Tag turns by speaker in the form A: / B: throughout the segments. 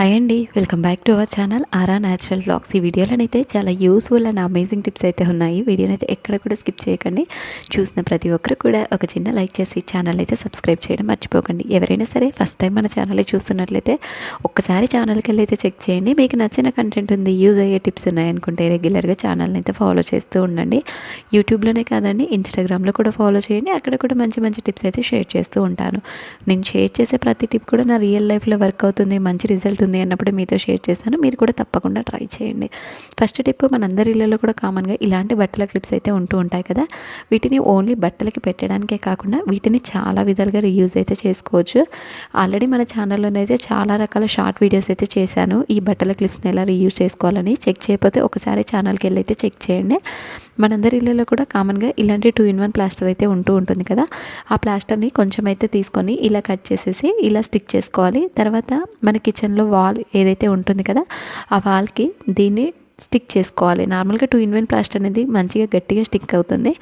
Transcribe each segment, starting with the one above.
A: Hi అండి welcome back to our channel Aara natural blogs. ఈ వీడియోలోనైతే చాలా యూస్ఫుల్ అండ్ అమేజింగ్ టిప్స్ అయితే ఉన్నాయి. వీడియోని అయితే ఎక్కడ కూడా స్కిప్ చేయకండి. చూసిన ప్రతి ఒక్కరు కూడా ఒక చిన్న లైక్ చేసి ఛానల్ అయితే సబ్స్క్రైబ్ చేయడం మర్చిపోకండి. ఎవరైనా సరే ఫస్ట్ టైం మన ఛానల్ చూస్తున్నట్లయితే ఒక్కసారి ఛానల్కి వెళ్ళి అయితే చెక్ చేయండి. మీకు నచ్చిన కంటెంట్ ఉంది యూజ్ అయ్యే టిప్స్ ఉన్నాయనుకుంటే రెగ్యులర్గా ఛానల్ని అయితే ఫాలో చేస్తూ ఉండండి. యూట్యూబ్లోనే కాదండి ఇన్స్టాగ్రామ్లో కూడా ఫాలో చేయండి. అక్కడ కూడా మంచి మంచి టిప్స్ అయితే షేర్ చేస్తూ ఉంటాను. నేను షేర్ చేసే ప్రతి టిప్ కూడా నా రియల్ లైఫ్లో వర్క్ అవుతుంది మంచి రిజల్ట్ ఉంది అన్నప్పుడు మీతో షేర్ చేశాను. మీరు కూడా తప్పకుండా ట్రై చేయండి. ఫస్ట్ టిప్ మనందరి ఇళ్ళలో కూడా కామన్గా ఇలాంటి బట్టల క్లిప్స్ అయితే ఉంటూ ఉంటాయి కదా. వీటిని ఓన్లీ బట్టలకి పెట్టడానికే కాకుండా వీటిని చాలా విధాలుగా రీయూజ్ అయితే చేసుకోవచ్చు. ఆల్రెడీ మన ఛానల్లోనైతే చాలా రకాల షార్ట్ వీడియోస్ అయితే చేశాను. ఈ బట్టల క్లిప్స్ని ఎలా రీయూజ్ చేసుకోవాలని చెక్ చేయకపోతే ఒకసారి ఛానల్కి వెళ్ళి అయితే చెక్ చేయండి. మనందరి ఇళ్ళలో కూడా కామన్గా ఇలాంటి టూ ఇన్ వన్ ప్లాస్టర్ అయితే ఉంటూ ఉంటుంది కదా. ఆ ప్లాస్టర్ని కొంచెం అయితే తీసుకొని ఇలా కట్ చేసేసి ఇలా స్టిక్ చేసుకోవాలి. తర్వాత మన కిచెన్లో వాల్ ఏదైతే ఉంటుంది కదా ఆ వాల్కి దీన్ని స్టిక్ చేసుకోవాలి. నార్మల్గా టూ ఇన్ వన్ ప్లాస్టర్ అనేది మంచిగా గట్టిగా స్టిక్ అవుతుంది.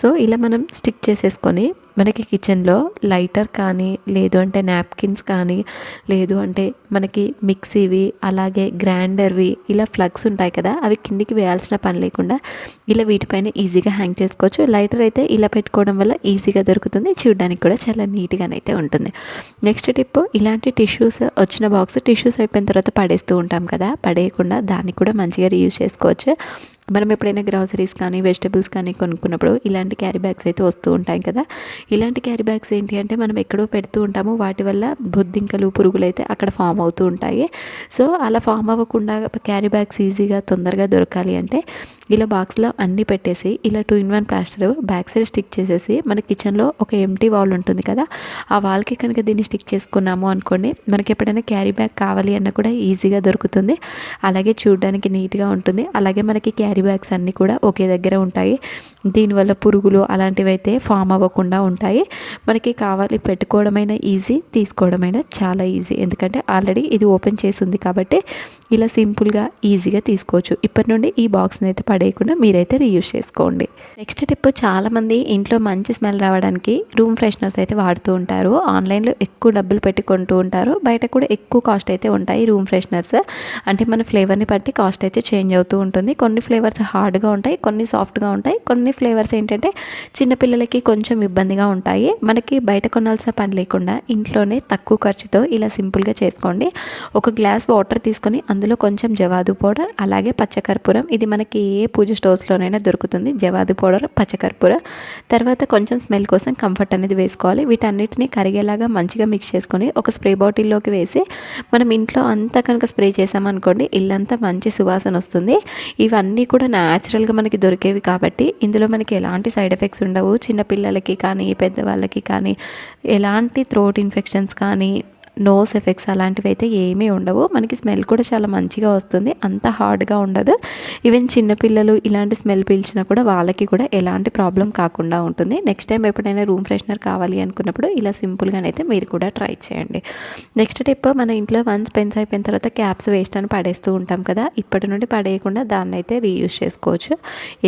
A: సో ఇలా మనం స్టిక్ చేసేసుకొని మనకి కిచెన్లో లైటర్ కానీ లేదు అంటే నాప్కిన్స్ కానీ లేదు అంటే మనకి మిక్సీవి అలాగే గ్రైండర్వి ఇలా ఫ్లగ్స్ ఉంటాయి కదా అవి కిందికి వేయాల్సిన పని లేకుండా ఇలా వీటిపైన ఈజీగా హ్యాంగ్ చేసుకోవచ్చు. లైటర్ అయితే ఇలా పెట్టుకోవడం వల్ల ఈజీగా దొరుకుతుంది. చూడడానికి కూడా చాలా నీట్గానైతే ఉంటుంది. నెక్స్ట్ టిప్ ఇలాంటి టిష్యూస్ వచ్చిన బాక్స్ టిష్యూస్ అయిపోయిన తర్వాత పడేస్తూ ఉంటాం కదా పడేయకుండా దాన్ని కూడా మంచిగా రీయూజ్ చేసుకోవచ్చు. మనం ఎప్పుడైనా గ్రాసరీస్ కానీ వెజిటబుల్స్ కానీ కొనుక్కున్నప్పుడు ఇలాంటి క్యారీ బ్యాగ్స్ అయితే వస్తూ ఉంటాయి కదా. ఇలాంటి క్యారీ బ్యాగ్స్ ఏంటి అంటే మనం ఎక్కడో పెడుతూ ఉంటాము. వాటి వల్ల బొద్దింకలు పురుగులు అయితే అక్కడ ఫామ్ అవుతూ ఉంటాయి. సో అలా ఫామ్ అవ్వకుండా క్యారీ బ్యాగ్స్ ఈజీగా తొందరగా దొరకాలి అంటే ఇలా బాక్స్లో అన్నీ పెట్టేసి ఇలా two in one plaster back side stick చేసేసి మన కిచెన్లో ఒక ఎంటీ వాల్ ఉంటుంది కదా. ఆ వాల్కి కనుక దీన్ని స్టిక్ చేసుకున్నాము అనుకోండి మనకి ఎప్పుడైనా క్యారీ బ్యాగ్ కావాలి అన్న కూడా ఈజీగా దొరుకుతుంది. అలాగే చూడడానికి నీట్గా ఉంటుంది. అలాగే మనకి క్యారీ బ్యాగ్స్ అన్నీ కూడా ఒకే దగ్గర ఉంటాయి. దీనివల్ల పురుగులు అలాంటివి అయితే ఫామ్ అవ్వకుండా ఉంటాయి. మనకి కావాలి పెట్టుకోవడమైనా ఈజీ తీసుకోవడమైనా చాలా ఈజీ. ఎందుకంటే ఆల్రెడీ ఇది ఓపెన్ చేసి ఉంది కాబట్టి ఇలా సింపుల్గా ఈజీగా తీసుకోవచ్చు. ఇప్పటి నుండి ఈ బాక్స్ని అయితే పడేయకుండా మీరైతే రీయూజ్ చేసుకోండి. నెక్స్ట్ టిప్ చాలామంది ఇంట్లో మంచి స్మెల్ రావడానికి రూమ్ ఫ్రెషనర్స్ అయితే వాడుతూ ఉంటారు. ఆన్లైన్లో ఎక్కువ డబ్బులు పెట్టి కొంటూ ఉంటారు. బయట కూడా ఎక్కువ కాస్ట్ అయితే ఉంటాయి రూమ్ ఫ్రెషనర్స్. అంటే మన ఫ్లేవర్ని బట్టి కాస్ట్ అయితే చేంజ్ అవుతూ ఉంటుంది. కొన్ని ఫ్లేవర్స్ హార్డ్గా ఉంటాయి కొన్ని సాఫ్ట్గా ఉంటాయి. కొన్ని ఫ్లేవర్స్ ఏంటంటే చిన్నపిల్లలకి కొంచెం ఇబ్బందిగా ఉంటాయి. మనకి బయట కొనాల్సిన పని లేకుండా ఇంట్లోనే తక్కువ ఖర్చుతో ఇలా సింపుల్గా చేసుకోండి. ఒక గ్లాస్ వాటర్ తీసుకొని అందులో కొంచెం జవాదు పౌడర్ అలాగే పచ్చకర్పూరం. ఇది మనకి ఏ పూజ స్టోర్స్లోనైనా దొరుకుతుంది. జవాదు పౌడర్ పచ్చకర్పూరం. తర్వాత కొంచెం స్మెల్ కోసం కంఫర్ట్ అనేది వేసుకోవాలి. వీటన్నిటిని కరిగేలాగా మంచిగా మిక్స్ చేసుకొని ఒక స్ప్రే బాటిల్లోకి వేసి మనం ఇంట్లో అంతా కనుక స్ప్రే చేసామనుకోండి ఇల్లంతా మంచి సువాసన వస్తుంది. ఇవన్నీ కూడా న్యాచురల్గా మనకి దొరికేవి కాబట్టి ఇందులో మనకి ఎలాంటి సైడ్ ఎఫెక్ట్స్ ఉండవు. చిన్నపిల్లలకి కానీ పెద్దవాళ్ళకి కానీ ఎలాంటి థ్రోట్ ఇన్ఫెక్షన్స్ కానీ నోస్ ఎఫెక్ట్స్ అలాంటివి అయితే ఏమీ ఉండవు. మనకి స్మెల్ కూడా చాలా మంచిగా వస్తుంది. అంత హార్డ్గా ఉండదు. ఈవెన్ చిన్నపిల్లలు ఇలాంటి స్మెల్ పీల్చినా కూడా వాళ్ళకి కూడా ఎలాంటి ప్రాబ్లం కాకుండా ఉంటుంది. నెక్స్ట్ టైం ఎప్పుడైనా రూమ్ ఫ్రెషనర్ కావాలి అనుకున్నప్పుడు ఇలా సింపుల్గానైతే మీరు కూడా ట్రై చేయండి. నెక్స్ట్ టిప్ మన ఇంట్లో వన్స్ పెన్స్ అయిపోయిన తర్వాత క్యాప్స్ వేస్ట్ అని పడేస్తూ ఉంటాం కదా ఇప్పటి నుండి పడేయకుండా దాన్ని అయితే రీయూజ్ చేసుకోవచ్చు.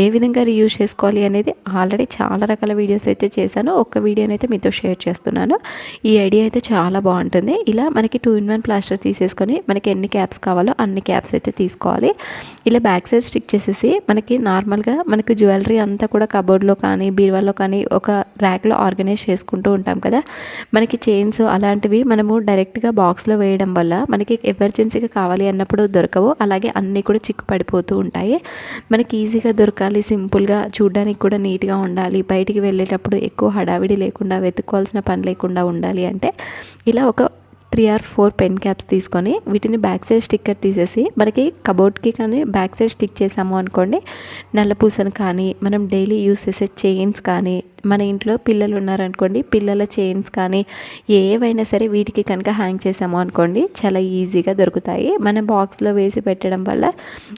A: ఏ విధంగా రీయూజ్ చేసుకోవాలి అనేది ఆల్రెడీ చాలా రకాల వీడియోస్ అయితే చేశాను. ఒక వీడియోని అయితే మీతో షేర్ చేస్తున్నాను. ఈ ఐడియా అయితే చాలా బాగుంటుంది. ఇలా మనకి టూ ఇన్ వన్ ప్లాస్టర్ తీసేసుకొని మనకి ఎన్ని క్యాప్స్ కావాలో అన్ని క్యాప్స్ అయితే తీసుకోవాలి. ఇలా బ్యాక్ సైడ్ స్టిక్ చేసేసి మనకి నార్మల్గా మనకి జ్యువెలరీ అంతా కూడా కబోర్డ్లో కానీ బీరువాలో కానీ ఒక ర్యాక్లో ఆర్గనైజ్ చేసుకుంటూ ఉంటాం కదా. మనకి చైన్స్ అలాంటివి మనము డైరెక్ట్గా బాక్స్లో వేయడం వల్ల మనకి ఎమర్జెన్సీగా కావాలి అన్నప్పుడు దొరకవు. అలాగే అన్నీ కూడా చిక్కు పడిపోతూ ఉంటాయి. మనకి ఈజీగా దొరకాలి సింపుల్గా చూడడానికి కూడా నీట్గా ఉండాలి. బయటికి వెళ్ళేటప్పుడు ఎక్కువ హడావిడి లేకుండా వెతుక్కోవాల్సిన పని లేకుండా ఉండాలి అంటే ఇలా ఒక three or four pen caps తీసుకొని వీటిని బ్యాక్ సైడ్ స్టిక్కర్ తీసేసి మనకి కబోర్డ్కి కానీ బ్యాక్ సైడ్ స్టిక్ చేసాము అనుకోండి నల్ల పూసను కానీ మనం డైలీ యూస్ చేసే చైన్స్ కానీ మన ఇంట్లో పిల్లలు ఉన్నారనుకోండి పిల్లల చైన్స్ కానీ ఏవైనా సరే వీటికి కనుక హ్యాంగ్ చేసాము అనుకోండి చాలా ఈజీగా దొరుకుతాయి. మన బాక్స్లో వేసి పెట్టడం వల్ల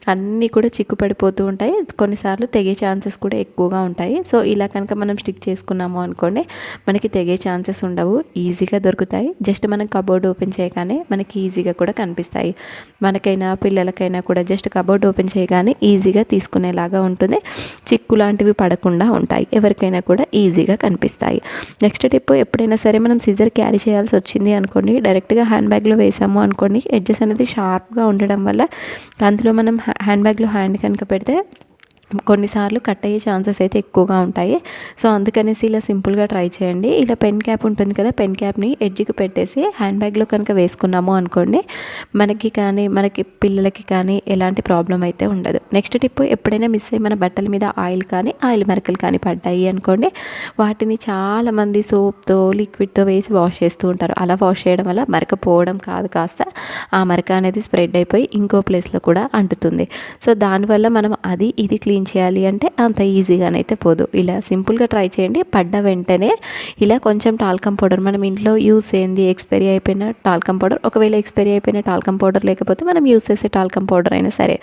A: అన్నీ కూడా చిక్కు పడిపోతూ ఉంటాయి. కొన్నిసార్లు తెగే ఛాన్సెస్ కూడా ఎక్కువగా ఉంటాయి. సో ఇలా కనుక మనం స్టిక్ చేసుకున్నాము అనుకోండి మనకి తెగే ఛాన్సెస్ ఉండవు ఈజీగా దొరుకుతాయి. జస్ట్ మనం కబోర్డ్ ఓపెన్ చేయగానే మనకి ఈజీగా కూడా కనిపిస్తాయి. మనకైనా పిల్లలకైనా కూడా జస్ట్ కబోర్డ్ ఓపెన్ చేయగానే ఈజీగా తీసుకునేలాగా ఉంటుంది. చిక్కు లాంటివి పడకుండా ఉంటాయి. ఎవరికైనా కూడా ఈజీగా కనిపిస్తాయి. నెక్స్ట్ టిప్ ఎప్పుడైనా సరే మనం సిజర్ క్యారీ చేయాల్సి వచ్చింది అనుకోండి డైరెక్ట్గా హ్యాండ్ బ్యాగ్లో వేసాము అనుకోండి ఎడ్జెస్ అనేది షార్ప్గా ఉండడం వల్ల అందులో మనం హ్యాండ్ బ్యాగ్లో హ్యాండ్ కనుక పెడితే కొన్నిసార్లు కట్ అయ్యే ఛాన్సెస్ అయితే ఎక్కువగా ఉంటాయి. సో అందుకనేసి ఇలా సింపుల్గా ట్రై చేయండి. ఇలా పెన్ క్యాప్ ఉంటుంది కదా పెన్ క్యాప్ని ఎడ్జ్కి పెట్టేసి హ్యాండ్ బ్యాగ్లో కనుక వేసుకున్నాము అనుకోండి మనకి కానీ మనకి పిల్లలకి కానీ ఎలాంటి ప్రాబ్లం అయితే ఉండదు. నెక్స్ట్ టిప్ ఎప్పుడైనా మిస్ అయ్యి మన బట్టల మీద ఆయిల్ కానీ ఆయిల్ మరకలు కానీ పడ్డాయి అనుకోండి వాటిని చాలామంది సోప్తో లిక్విడ్తో వేసి వాష్ చేస్తూ ఉంటారు. అలా వాష్ చేయడం వల్ల మరక పోవడం కాదు కాస్త ఆ మరక అనేది స్ప్రెడ్ అయిపోయి ఇంకో ప్లేస్లో కూడా అంటుతుంది. సో దానివల్ల మనం అది ఇది క్లీన్ క్లీన్ చేయాలి అంటే అంత ఈజీగానైతే పోదు. ఇలా సింపుల్గా ట్రై చేయండి. పడ్డ వెంటనే ఇలా కొంచెం టాల్కమ్ పౌడర్ మనం ఇంట్లో యూస్ అయింది ఎక్స్పైరీ అయిపోయిన టాల్కమ్ పౌడర్. ఒకవేళ ఎక్స్పైరీ అయిపోయిన టాల్కమ్ పౌడర్ లేకపోతే మనం యూస్ చేసే టాల్కమ్ పౌడర్ అయినా సరే.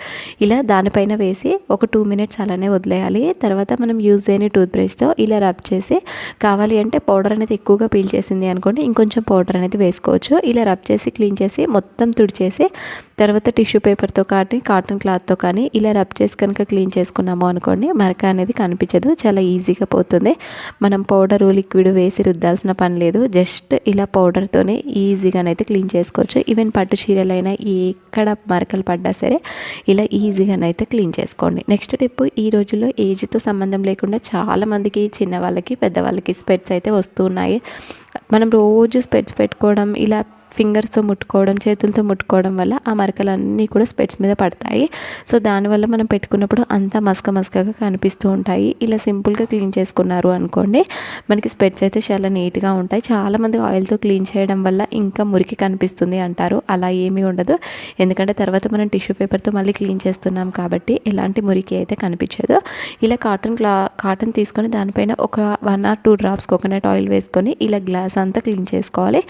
A: ఇలా దానిపైన వేసి ఒక టూ మినిట్స్ అలానే వదిలేయాలి. తర్వాత మనం యూజ్ చేయని టూత్ బ్రష్తో ఇలా రబ్ చేసి కావాలి అంటే పౌడర్ అనేది ఎక్కువగా పీల్ చేసింది అనుకోండి ఇంకొంచెం పౌడర్ అనేది వేసుకోవచ్చు. ఇలా రబ్ చేసి క్లీన్ చేసి మొత్తం తుడిచేసి తర్వాత టిష్యూ పేపర్తో కానీ కాటన్ క్లాత్తో కానీ ఇలా రబ్ చేసి కనుక క్లీన్ చేసుకున్నాము అనుకోండి మరక అనేది కనిపించదు చాలా ఈజీగా పోతుంది. మనం పౌడరు లిక్విడ్ వేసి రుద్దాల్సిన పని లేదు. జస్ట్ ఇలా పౌడర్తోనే ఈజీగానైతే క్లీన్ చేసుకోవచ్చు. ఈవెన్ పట్టు చీరలైనా ఎక్కడ మరకలు పడ్డా సరే ఇలా ఈజీగానైతే క్లీన్ చేసుకోండి. నెక్స్ట్ టిప్ ఈ రోజుల్లో ఏజ్తో సంబంధం లేకుండా చాలామందికి చిన్న వాళ్ళకి పెద్దవాళ్ళకి స్పెట్స్ అయితే వస్తున్నాయి మనం రోజు స్పెట్స్ పెట్టుకోవడం ఇలా ఫింగర్స్తో ముట్టుకోవడం చేతులతో ముట్టుకోవడం వల్ల ఆ మరకలన్నీ కూడా స్పెట్స్ మీద పడతాయి. సో దానివల్ల మనం పెట్టుకున్నప్పుడు అంతా మసక మసకగా కనిపిస్తూ ఉంటాయి. ఇలా సింపుల్గా క్లీన్ చేసుకున్నారు అనుకోండి మనకి స్పెట్స్ అయితే చాలా నీట్గా ఉంటాయి. చాలామంది ఆయిల్తో క్లీన్ చేయడం వల్ల ఇంకా మురికి కనిపిస్తుంది అంటారు. అలా ఏమీ ఉండదు. ఎందుకంటే తర్వాత మనం టిష్యూ పేపర్తో మళ్ళీ క్లీన్ చేస్తున్నాం కాబట్టి ఎలాంటి మురికి అయితే కనిపించదు. ఇలా కాటన్ క్లా కాటన్ తీసుకొని దానిపైన ఒక one or two drops coconut oil వేసుకొని ఇలా గ్లాస్ అంతా క్లీన్ చేసుకోవాలి.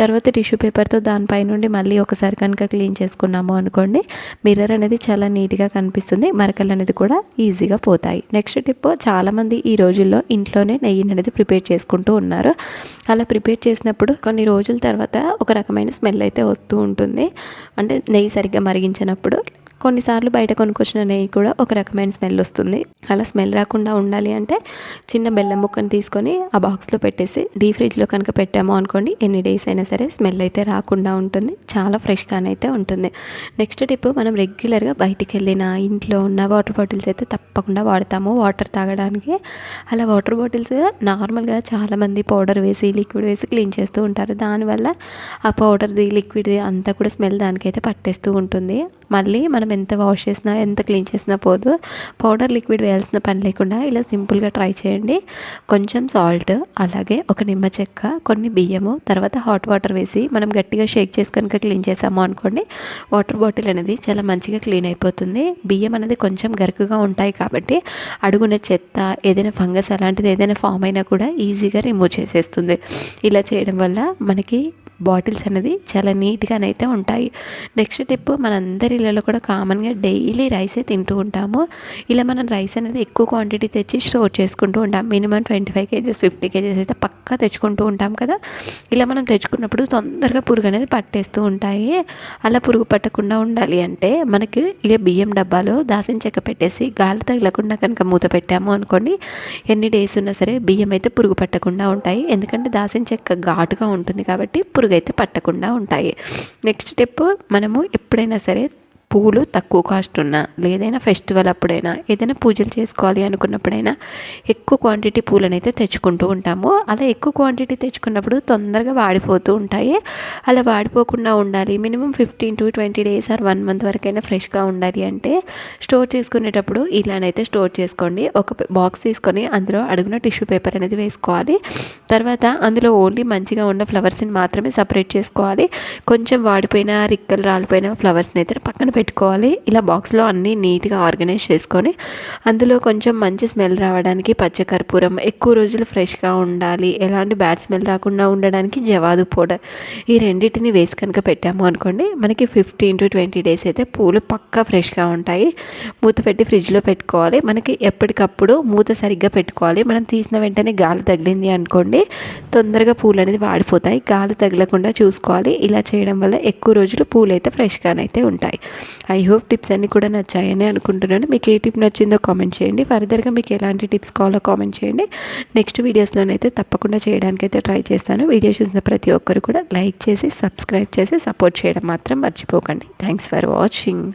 A: తర్వాత టిష్యూ పేపర్ పేపర్తో దానిపై నుండి మళ్ళీ ఒకసారి కనుక క్లీన్ చేసుకున్నాము అనుకోండి మిర్రర్ అనేది చాలా నీట్గా కనిపిస్తుంది మరకలు అనేది కూడా ఈజీగా పోతాయి. నెక్స్ట్ టిప్ చాలామంది ఈ రోజుల్లో ఇంట్లోనే నెయ్యి అనేది ప్రిపేర్ చేసుకుంటూ ఉన్నారు. అలా ప్రిపేర్ చేసినప్పుడు కొన్ని రోజుల తర్వాత ఒక రకమైన స్మెల్ అయితే వస్తూ ఉంటుంది. అంటే నెయ్యి సరిగ్గా మరిగించినప్పుడు కొన్నిసార్లు బయట కొనుక్కొచ్చిన నెయ్యి కూడా ఒక రకమైన స్మెల్ వస్తుంది. అలా స్మెల్ రాకుండా ఉండాలి అంటే చిన్న బెల్లం ముక్కను తీసుకొని ఆ బాక్స్లో పెట్టేసి డీ ఫ్రిడ్జ్లో కనుక పెట్టామో అనుకోండి ఎన్ని డేస్ అయినా సరే స్మెల్ అయితే రాకుండా ఉంటుంది. చాలా ఫ్రెష్గానైతే ఉంటుంది. నెక్స్ట్ టిప్ మనం రెగ్యులర్గా బయటికి వెళ్ళిన ఇంట్లో ఉన్న వాటర్ బాటిల్స్ అయితే తప్పకుండా వాడతాము. వాటర్ తాగడానికి అలా వాటర్ బాటిల్స్ నార్మల్గా చాలామంది పౌడర్ వేసి లిక్విడ్ వేసి క్లీన్ చేస్తూ ఉంటారు. దానివల్ల ఆ పౌడర్ది లిక్విడ్ది అంతా కూడా స్మెల్ దానికైతే పట్టేస్తూ ఉంటుంది. మళ్ళీ మనం ఎంత వాష్ చేసినా ఎంత క్లీన్ చేసినా పోదు. పౌడర్ లిక్విడ్ వేయాల్సిన పని లేకుండా ఇలా సింపుల్గా ట్రై చేయండి. కొంచెం సాల్ట్ అలాగే ఒక నిమ్మ చెక్క కొన్ని బియ్యము తర్వాత హాట్ వాటర్ వేసి మనం గట్టిగా షేక్ చేసి కనుక క్లీన్ చేసాము అనుకోండి వాటర్ బాటిల్ అనేది చాలా మంచిగా క్లీన్ అయిపోతుంది. బియ్యం అనేది కొంచెం గరుకుగా ఉంటాయి కాబట్టి అడుగున చెత్త ఏదైనా ఫంగస్ అలాంటిది ఏదైనా ఫామ్ అయినా కూడా ఈజీగా రిమూవ్ చేసేస్తుంది. ఇలా చేయడం వల్ల మనకి బాటిల్స్ అనేది చాలా నీట్గానైతే ఉంటాయి. నెక్స్ట్ టిప్ మనందరి ఇళ్ళలో కూడా కామన్గా డైలీ రైసే తింటూ ఉంటాము. ఇలా మనం రైస్ అనేది ఎక్కువ క్వాంటిటీ తెచ్చి స్టోర్ చేసుకుంటూ ఉంటాం. Minimum twenty five KGs fifty KGs అయితే పక్కా తెచ్చుకుంటూ ఉంటాం కదా. ఇలా మనం తెచ్చుకున్నప్పుడు తొందరగా పురుగు అనేది పట్టేస్తూ ఉంటాయి. అలా పురుగు పట్టకుండా ఉండాలి అంటే మనకి ఇలా బియ్యం డబ్బాలో దాసిన చెక్క పెట్టేసి గాలి తగలకుండా కనుక మూత పెట్టాము అనుకోండి ఎన్ని డేస్ ఉన్నా సరే బియ్యం అయితే పురుగు పట్టకుండా ఉంటాయి. ఎందుకంటే దాసిన చెక్క ఘాటుగా ఉంటుంది కాబట్టి పురుగు అయితే పట్టకుండా ఉంటాయి. నెక్స్ట్ స్టెప్ మనము ఎప్పుడైనా సరే పూలు తక్కువ కాస్ట్ ఉన్నా లేదైనా ఫెస్టివల్ అప్పుడైనా ఏదైనా పూజలు చేసుకోవాలి అనుకున్నప్పుడైనా ఎక్కువ క్వాంటిటీ పూలను అయితే తెచ్చుకుంటూ ఉంటాము. అలా ఎక్కువ క్వాంటిటీ తెచ్చుకున్నప్పుడు తొందరగా వాడిపోతూ ఉంటాయి. అలా వాడిపోకుండా ఉండాలి. Minimum fifteen to twenty days or one month వరకైనా ఫ్రెష్గా ఉండాలి అంటే స్టోర్ చేసుకునేటప్పుడు ఇలానైతే స్టోర్ చేసుకోండి. ఒక బాక్స్ తీసుకొని అందులో అడుగున టిష్యూ పేపర్ అనేది వేసుకోవాలి. తర్వాత అందులో ఓన్లీ మంచిగా ఉన్న ఫ్లవర్స్ని మాత్రమే సపరేట్ చేసుకోవాలి. కొంచెం వాడిపోయిన రిక్కలు రాలిపోయిన ఫ్లవర్స్ని అయితే పక్కన పెట్టుకోవాలి. ఇలా బాక్స్లో అన్నీ నీట్గా ఆర్గనైజ్ చేసుకొని అందులో కొంచెం మంచి స్మెల్ రావడానికి పచ్చకర్పూరం ఎక్కువ రోజులు ఫ్రెష్గా ఉండాలి ఎలాంటి బ్యాడ్ స్మెల్ రాకుండా ఉండడానికి జవాదు పౌడర్. ఈ రెండింటిని వేసి కనుక పెట్టాము అనుకోండి మనకి ఫిఫ్టీన్ టు ట్వంటీ డేస్ అయితే పూలు పక్కా ఫ్రెష్గా ఉంటాయి. మూత పెట్టి ఫ్రిడ్జ్లో పెట్టుకోవాలి. మనకి ఎప్పటికప్పుడు మూత సరిగ్గా పెట్టుకోవాలి. మనం తీసిన వెంటనే గాలి తగిలింది అనుకోండి తొందరగా పూలు అనేది వాడిపోతాయి. గాలి తగలకుండా చూసుకోవాలి. ఇలా చేయడం వల్ల ఎక్కువ రోజులు పూలు అయితే ఫ్రెష్గానైతే ఉంటాయి. ఐ హోప్ టిప్స్ అన్నీ కూడా నచ్చాయని అనుకుంటున్నాను. మీకు ఏ టిప్ నచ్చిందో కామెంట్ చేయండి. ఫర్దర్గా మీకు ఎలాంటి టిప్స్ కావాలో కామెంట్ చేయండి. నెక్స్ట్ వీడియోస్లోనైతే తప్పకుండా చేయడానికి అయితే ట్రై చేస్తాను. వీడియో చూసిన ప్రతి ఒక్కరు కూడా లైక్ చేసి సబ్స్క్రైబ్ చేసి సపోర్ట్ చేయడం మాత్రం మర్చిపోకండి. Thanks for watching